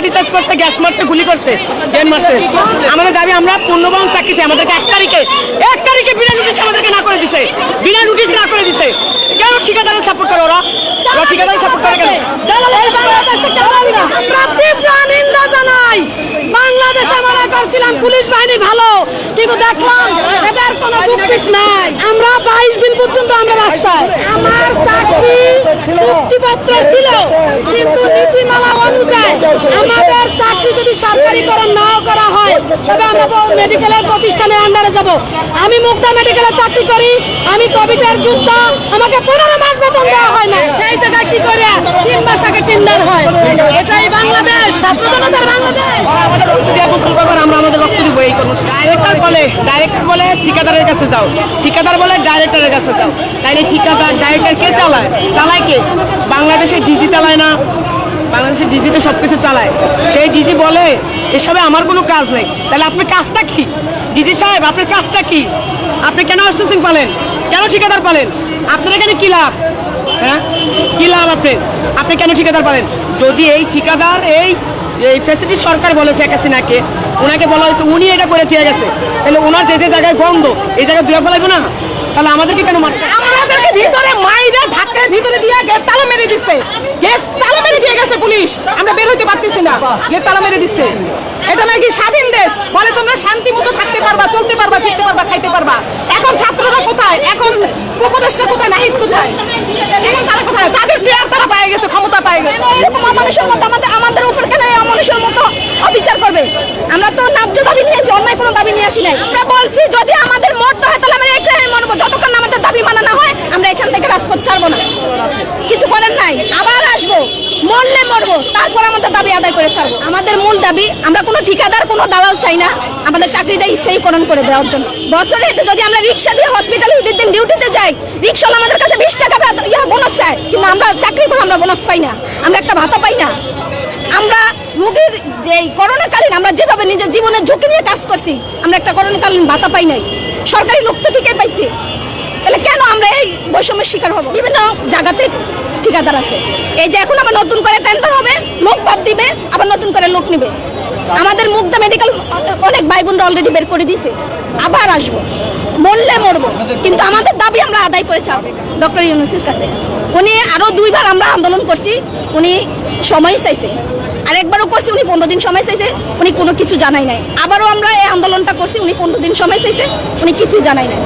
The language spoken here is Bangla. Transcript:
লাঠিচার্জ করছে গ্যাস মারছে, গুলি করছে গ্যান মারছে। আমাদের দাবি, আমরা পূর্ণবহন চাকরি আমাদেরকে এক তারিখে এক তারিখে বিনা নোটিশ আমাদেরকে না করে দিছে। বিনা নোটিশ না করে দিছে। কেন ঠিকাদারের সাপোর্ট করে ওরা? ওরা ঠিকাদারের সাপোর্ট করে কেন? আমরা জানাই। বাংলাদেশে মনে করছিলাম, পুলিশ বাহিনী ভালো, কিন্তু দেখলাম আমরা বাইশ দিন পর্যন্ত আমরা রাস্তায়। আমার চাকরি চুক্তিপত্র ছিল। আমাদের চাকরি যদি সরকারিকরণ নাও করা হয়, তবে আমরা মেডিকেলের প্রতিষ্ঠানের আন্ডারে যাব। আমি মুক্তা মেডিকেলে চাকরি করি, আমি কোভিডের যুদ্ধ, আমাকে পনেরো মাস বেতন দেওয়া হয় না। সেই জায়গায় কি করে তিন মাস আগে টেন্ডার হয়? এটাই বাংলাদেশ ছাত্র ডাইরেক্টর বলে ডাইরেক্টর বলে ঠিকাদারের কাছে যাও। ঠিকাদার বলে ডাইরেক্টরের কাছে যাও। ঠিকাদার ডাইরেক্টর কে চালায়? চালায় কে? বাংলাদেশে ডিজি চালায় না। বাংলাদেশের ডিজিতে সব কিছু চালায়। সেই ডিজি বলে, এসবে আমার কোনো কাজ নেই। তাহলে আপনার কাজটা কি? ডিজি সাহেব, আপনার কাজটা কি? আপনি কেন আউটসোর্সিং পালেন? কেন ঠিকাদার পালেন? আপনার এখানে কী লাভ? হ্যাঁ? কী লাভ আপনি আপনি কেন ঠিকাদার পালেন? যদি এই ঠিকাদার, এই এই ফ্যাসিলিটি সরকার বলে শেখ হাসিনাকে ওনাকে বলা হয়েছে, উনি এটা করে দিয়ে গেছে। তাহলে ওনার যে যে জায়গায় গন্ধ, এই জায়গায় ধুয়ে ফেলাইবো না? তাহলে আমাদেরকে কেন মারতে আমাদেরকে ভিতরে মাইরা ধাক্কা ভিতরে দিয়ে গেট তালা মেরে দিচ্ছে গেট তালা মেরে দিয়ে গেছে পুলিশ আমরা বের হইতে পারতেছি না। গেট মেরে দিচ্ছে এটা নাকি স্বাধীন দেশ। বলে তোমরা শান্তি মতো থাকতে পারবা, চলতে পারবা, ফিরতে পারবা, খাইতে পারবা। এখন ছাত্ররা কোথায়? এখন উপদেশটা কোথায়? নাহিদ কোথায়? তারা কোথায়? তাদের চেয়ার তারা পেয়ে গেছে, ক্ষমতা পেয়ে গেছে। এরকম মতো আমাদের আমাদের উপর কেন মতো করবে? আমরা তো ন্যায্য দাবি নিয়েছি, অন্যায় কোনো দাবি নিয়ে আসি নাই। আমরা বলছি, যদি আমাদের মরতে হয় তাহলে আমরা এখানে মরবো, যতক্ষণ আমাদের দাবি মানা না হয়, আমরা এখান থেকে রাজপথ ছাড়বো না। কিছু করার নাই? মরলে মরবো, তারপর আমাদের দাবি আদায় করে ছাড়বো। আমাদের মূল দাবি, আমরা কোনো ঠিকাদার, কোনো দালাল চাই না। আমাদের চাকরিটা স্থায়ীকরণ করে দেওয়ার জন্য। বছরে যদি আমরা রিক্সা দিয়ে হসপিটালে দিন ডিউটিতে যাই, রিক্সাওয়ালা আমাদের কাছে বিশ টাকা ইয়া বোনাস চায়, কিন্তু আমরা চাকরি করে আমরা বোনাস পাই না। আমরা একটা ভাতা পাই না। আমরা রোগীর যে করোনাকালীন, আমরা যেভাবে নিজের জীবনের ঝুঁকি নিয়ে কাজ করছি, আমরা একটা করোনাকালীন ভাতা পাই নাই। সরকারি লোক তো ঠিকই পাইছি। তাহলে কেন আমরা এই বৈষম্যের শিকার হব? বিভিন্ন জায়গাতে ঠিকাদার আছে। এই যে এখন আবার নতুন করে টেন্ডার হবে, লোক বাদ দিবে, আবার নতুন করে লোক নিবে। আমাদের মুগ্ধা মেডিকেল অনেক ভাই বোনরা অলরেডি বের করে দিয়েছে। আবার আসব, মরলে মরবো। কিন্তু আমাদের দাবি আমরা আদায় করে চাপ ডক্টর ইউনুসের কাছে। উনি আরও দুইবার আমরা আন্দোলন করছি, উনি সময় চাইছে। আর একবারও করছি, উনি পনেরো দিন সময় চাইছে, উনি কোনো কিছু জানাই নাই। আবারও আমরা এই আন্দোলনটা করছি, উনি পনেরো দিন সময় চাইছে, উনি কিছুই জানাই নাই।